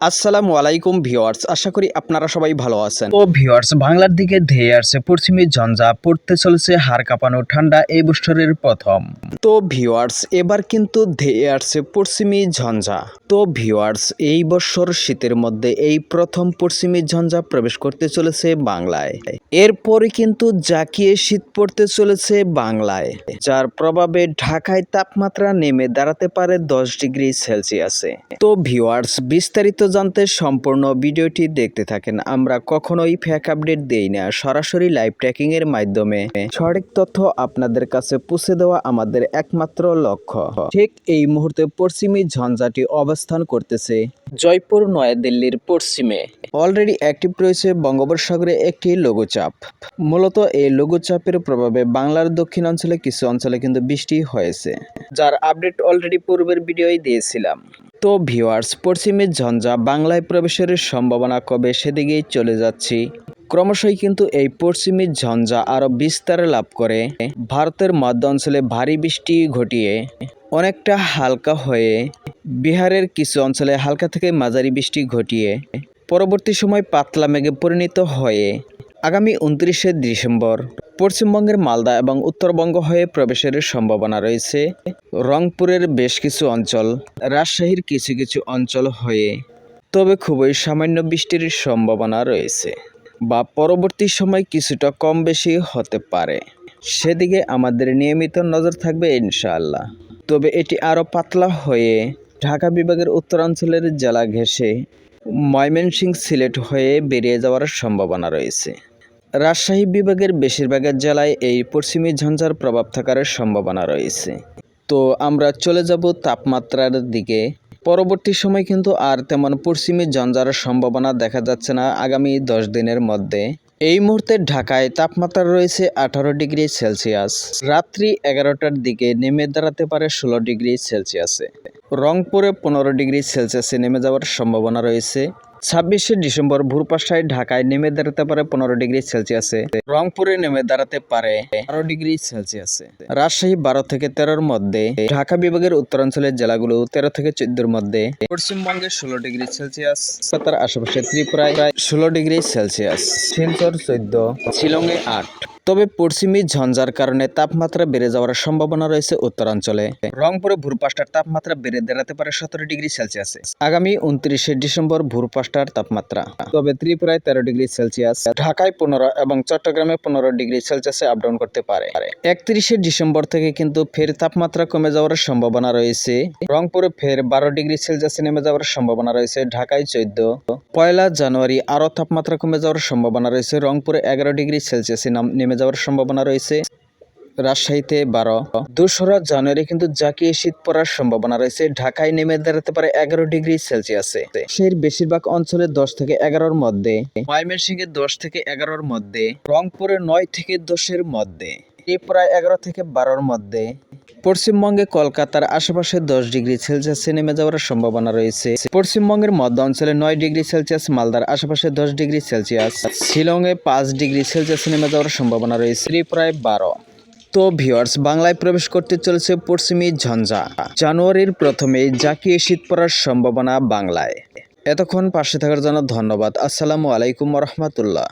আসসালামু আলাইকুম ভিওয়ার্স আশা করি আপনারা সবাই ভালো আছেন। ও ভিউয়ার্স বাংলার দিকে ধেয়ে আসছে পশ্চিমী ঝঞ্ঝা পড়তে চলেছে হাড় কাঁপানো ঠান্ডা এই বছরের প্রথম। তো ভিউয়ার্স এবার কিন্তু ধেয়ে আসছে পশ্চিমী ঝঞ্ঝা। তো ভিউয়ার্স এই বছর শীতের মধ্যে এই প্রথম পশ্চিমী ঝঞ্ঝা প্রবেশ করতে চলেছে বাংলায়। এরপরে কিন্তু জাকিয়ে শীত পড়তে চলেছে বাংলায় যার প্রভাবে ঢাকায় তাপমাত্রা নেমে দাঁড়াতে পারে দশ ডিগ্রি সেলসিয়াসে। তো ভিওয়ার্স বিস্তারিত জানতে সম্পূর্ণ ভিডিওটি দেখতে থাকেন। আমরা কখনোই ফ্যাক আপডেট দেই না, সরাসরি লাইভ ট্র্যাকিং এর মাধ্যমে। সঠিক তথ্য আপনাদের কাছে পৌঁছে দেওয়া আমাদের একমাত্র লক্ষ্য। ঠিক এই মুহূর্তে পশ্চিমী ঝঞ্ঝাটি অবস্থান করতেছে জয়পুর, নয়াদিল্লির পশ্চিমে। অলরেডি অ্যাক্টিভ রয়েছে বঙ্গোপসাগরে একটি লঘুচাপ। মূলত এই লঘুচাপের প্রভাবে বাংলার দক্ষিণ দক্ষিণাঞ্চলে কিছু অঞ্চলে কিন্তু বৃষ্টি হয়েছে, যার আপডেট অলরেডি পূর্বের ভিডিওই দিয়েছিলাম। তো ভিউয়ার্স পশ্চিমের ঝঞ্ঝা বাংলায় প্রবেশের সম্ভাবনা কবে সেদিকেই চলে যাচ্ছি। ক্রমশই কিন্তু এই পশ্চিমী ঝঞ্ঝা আরও বিস্তার লাভ করে। ভারতের মধ্য অঞ্চলে ভারী বৃষ্টি ঘটিয়ে অনেকটা হালকা হয়ে বিহারের কিছু অঞ্চলে হালকা থেকে মাঝারি বৃষ্টি ঘটিয়ে পরবর্তী সময় পাতলা মেঘে পরিণত হয়ে আগামী উনত্রিশে ডিসেম্বর পশ্চিমবঙ্গের মালদা এবং উত্তরবঙ্গ হয়ে প্রবেশের সম্ভাবনা রয়েছে। রংপুরের বেশ কিছু অঞ্চল, রাজশাহীর কিছু কিছু অঞ্চল হয়ে, তবে খুবই সামান্য বৃষ্টির সম্ভাবনা রয়েছে বা পরবর্তী সময় কিছুটা কম বেশি হতে পারে। সেদিকে আমাদের নিয়মিত নজর থাকবে ইনশাআল্লাহ। তবে এটি আরও পাতলা হয়ে ঢাকা বিভাগের উত্তরাঞ্চলের জেলা ঘেঁষে ময়মনসিংহ সিলেট হয়ে বেরিয়ে যাওয়ার সম্ভাবনা রয়েছে। রাজশাহী বিভাগের বেশিরভাগের জেলায় এই পশ্চিমী ঝঞ্ঝার প্রভাব থাকার সম্ভাবনা রয়েছে। তো আমরা চলে যাব তাপমাত্রার দিকে। পরবর্তী সময় কিন্তু আর তেমন পশ্চিমী ঝঞ্ঝার সম্ভাবনা দেখা যাচ্ছে না আগামী দশ দিনের মধ্যে। এই মুহূর্তে ঢাকায় তাপমাত্রা রয়েছে আঠারো ডিগ্রি সেলসিয়াস। রাত্রি এগারোটার দিকে নেমে দাঁড়াতে পারে ষোলো ডিগ্রি সেলসিয়াসে। রংপুরে পনেরো ডিগ্রি সেলসিয়াসে নেমে যাওয়ার সম্ভাবনা রয়েছে। ছাব্বিশে ডিসেম্বর ভোর পাঁচটায় ঢাকায় নেমে দাঁড়াতে পারে পনেরো ডিগ্রি সেলসিয়াসে। রংপুরে নেমে দাঁড়াতে পারে বারো ডিগ্রি সেলসিয়াসে। রাজশাহী বারো থেকে তেরোর মধ্যে, ঢাকা বিভাগের উত্তরাঞ্চলের জেলাগুলো তেরো থেকে চোদ্দোর মধ্যে, পশ্চিমবঙ্গে ষোলো ডিগ্রি সেলসিয়াস তার আশেপাশে ত্রিপুরায় প্রায় ষোলো ডিগ্রি সেলসিয়াস, শিলচর চোদ্দ, শিলংয়ে আট। তবে পশ্চিমী ঝঞ্ঝার কারণে তাপমাত্রা বেড়ে যাওয়ার সম্ভাবনা রয়েছে উত্তরাঞ্চলে। রংপুরে ভোর পাঁচটার তাপমাত্রা বেড়ে দাঁড়াতে পারে সতেরো ডিগ্রি সেলসিয়াসে। আগামী উনত্রিশে ডিসেম্বর ভোর পাঁচটার তাপমাত্রা। তবে ত্রিপুরায় তেরো ডিগ্রি সেলসিয়াস, ঢাকায় পনেরো এবং চট্টগ্রামে পনেরো ডিগ্রি সেলসিয়াসে আপ ডাউন করতে পারে। একত্রিশে ডিসেম্বর থেকে কিন্তু ফের তাপমাত্রা কমে যাওয়ার সম্ভাবনা রয়েছে। রংপুরে ফের বারো ডিগ্রি সেলসিয়াসে নেমে যাওয়ার সম্ভাবনা রয়েছে, ঢাকায় চোদ্দ। পয়লা জানুয়ারি আরও তাপমাত্রা কমে যাওয়ার সম্ভাবনা রয়েছে, রংপুরে এগারো ডিগ্রি সেলসিয়াসে নাম- যাওয়ার সম্ভাবনা রয়েছে। রাজশাহীতে বারো। দোসরা জানুয়ারি কিন্তু জাকিয়ে শীত পড়ার সম্ভাবনা রয়েছে। ঢাকায় নেমে দাঁড়াতে পারে এগারো ডিগ্রি সেলসিয়াসে। সেই বেশিরভাগ অঞ্চলে দশ থেকে এগারোর মধ্যে। ময়মনসিংহে দশ থেকে এগারোর মধ্যে। রংপুরে নয় থেকে দশের মধ্যে। ত্রিপুরায় এগারো থেকে বারোর মধ্যে। পশ্চিমবঙ্গে কলকাতার আশেপাশে দশ ডিগ্রি সেলসিয়াসে নেমে যাওয়ার সম্ভাবনা রয়েছে। পশ্চিমবঙ্গের মধ্য অঞ্চলে নয় ডিগ্রি সেলসিয়াস, মালদার আশেপাশে দশ ডিগ্রি সেলসিয়াস, শিলংয়ে পাঁচ ডিগ্রি সেলসিয়াসে নেমে যাওয়ার সম্ভাবনা রয়েছে। ত্রিপুরায় বারো। তো ভিউয়ার্স, বাংলায় প্রবেশ করতে চলেছে পশ্চিমী ঝঞ্ঝা। জানুয়ারির প্রথমে জাকিয়ে শীত পড়ার সম্ভাবনা বাংলায়। এতক্ষণ পাশে থাকার জন্য ধন্যবাদ। আসসালামু আলাইকুম রহমতুল্লাহ।